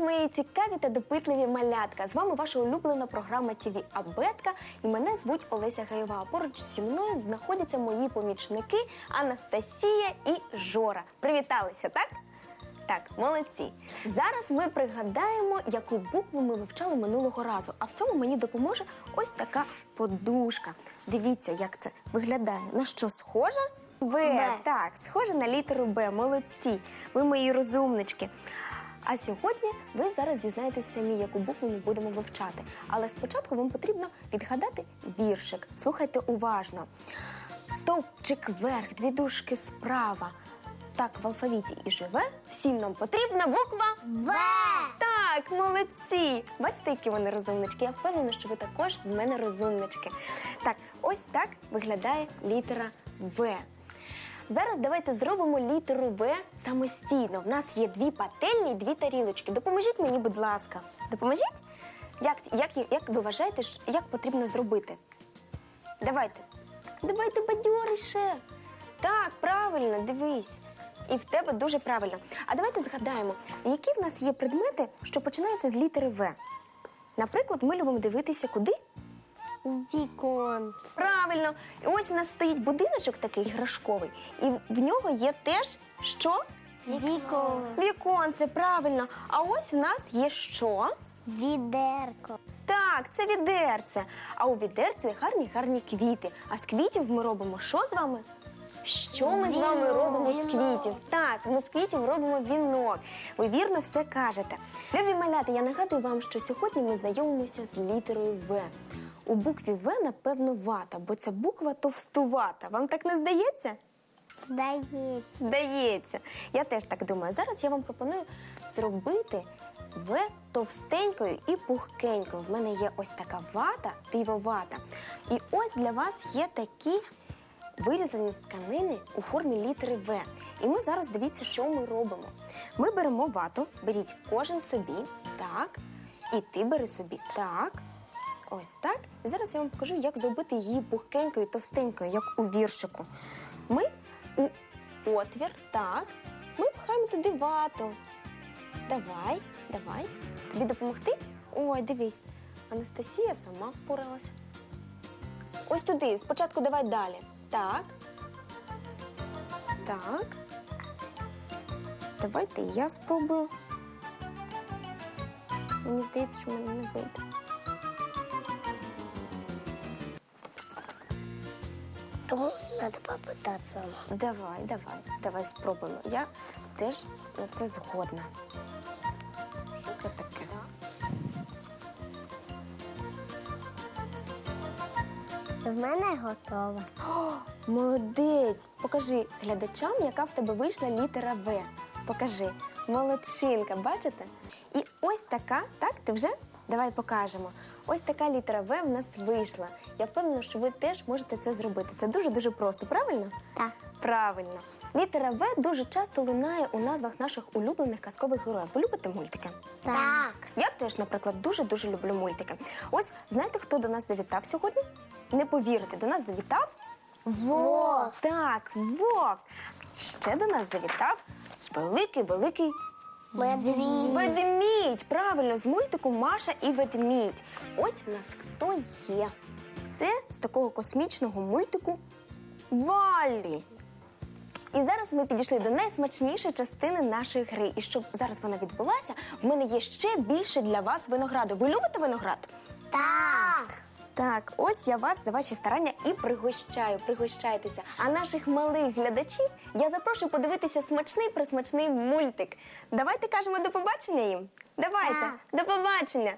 Вас, мої цікаві та допитливі малятка. З вами ваша улюблена програма ТВ Абетка. І мене звуть Олеся Гаєва. Поруч зі мною знаходяться мої помічники Анастасія і Жора. Привіталися, так? Так, молодці. Зараз ми пригадаємо, яку букву ми вивчали минулого разу. А в цьому мені допоможе ось така подушка. Дивіться, як це виглядає. На що схоже? Б. Б. Так, схоже на літеру Б. Молодці. Ви мої розумнички. А сьогодні ви зараз дізнаєтесь самі, яку букву ми будемо вивчати. Але спочатку вам потрібно відгадати віршик. Слухайте уважно. Стовпчик вверх, дві дужки справа. Так в алфавіті і живе. Всім нам потрібна буква В. так, молодці! Бачите, які вони розумнички? Я впевнена, що ви також в мене розумнички. Так, ось так виглядає літера В. Зараз давайте зробимо літеру В самостійно. В нас є дві пательні, і дві тарілочки. Допоможіть мені, будь ласка. Допоможіть? Як, як, як ви вважаєте, як потрібно зробити? Давайте. Давайте бадьоріше. Так, правильно, дивись. І в тебе дуже правильно. А давайте згадаємо, які в нас є предмети, що починаються з літери В. Наприклад, ми любимо дивитися куди? Вікон. Правильно. І ось в нас стоїть будиночок такий іграшковий, і в нього є теж що? Вікон. Віконце, правильно. А ось в нас є що? Відерко. Так, це відерце. А у відерці гарні гарні квіти. А з квітів ми робимо що з вами? Що ми з вами Вінок. робимо з квітів? Так, ми з квітів робимо вінок. Ви вірно все кажете. Любі маляти, я нагадую вам, що сьогодні ми знайомимося з літерою В. У букві В, напевно, вата, бо ця буква товстувата. Вам так не здається? Здається. Здається. Я теж так думаю. Зараз я вам пропоную зробити В товстенькою і пухкенькою. В мене є ось така вата, дивовата. І ось для вас є такі вирізані з тканини у формі літери В. І ми зараз дивіться, що ми робимо. Ми беремо вату, беріть кожен собі, так, і ти бери собі так. Ось так. І зараз я вам покажу, як зробити її пухкенькою, товстенькою, як у віршику. Ми у отвір, так. Ми пхаємо туди вату. Давай, давай. Тобі допомогти? Ой, дивись. Анастасія сама впоралася. Ось туди. Спочатку давай далі. Так. Так. Давайте я спробую. Мені здається, що в мене не вийде. Тому треба попитатися. Давай, давай, давай спробуємо. Я теж на це згодна. Що це таке? В мене готова. О, молодець! Покажи глядачам, яка в тебе вийшла літера В. Покажи. Молодчинка, бачите? І ось така, так, ти вже? Давай покажемо. Ось така літера В в нас вийшла. Я впевнена, що ви теж можете це зробити. Це дуже-дуже просто, правильно? Так. Правильно. Літера В дуже часто лунає у назвах наших улюблених казкових героїв. Ви любите мультики? Так. Я теж, наприклад, дуже-дуже люблю мультики. Ось знаєте, хто до нас завітав сьогодні? Не повірите, до нас завітав Вовк. так, вовк. Ще до нас завітав великий великий Медвідь. ведмідь. Правильно, з мультику Маша і ведмідь. Ось в нас хто є. Це з такого космічного мультику Валлі. І зараз ми підійшли до найсмачнішої частини нашої гри. І щоб зараз вона відбулася, в мене є ще більше для вас винограду. Ви любите виноград? Так. Так, ось я вас за ваші старання і пригощаю. Пригощайтеся. А наших малих глядачів я запрошую подивитися смачний присмачний мультик. Давайте кажемо до побачення їм. Давайте, Так. до побачення.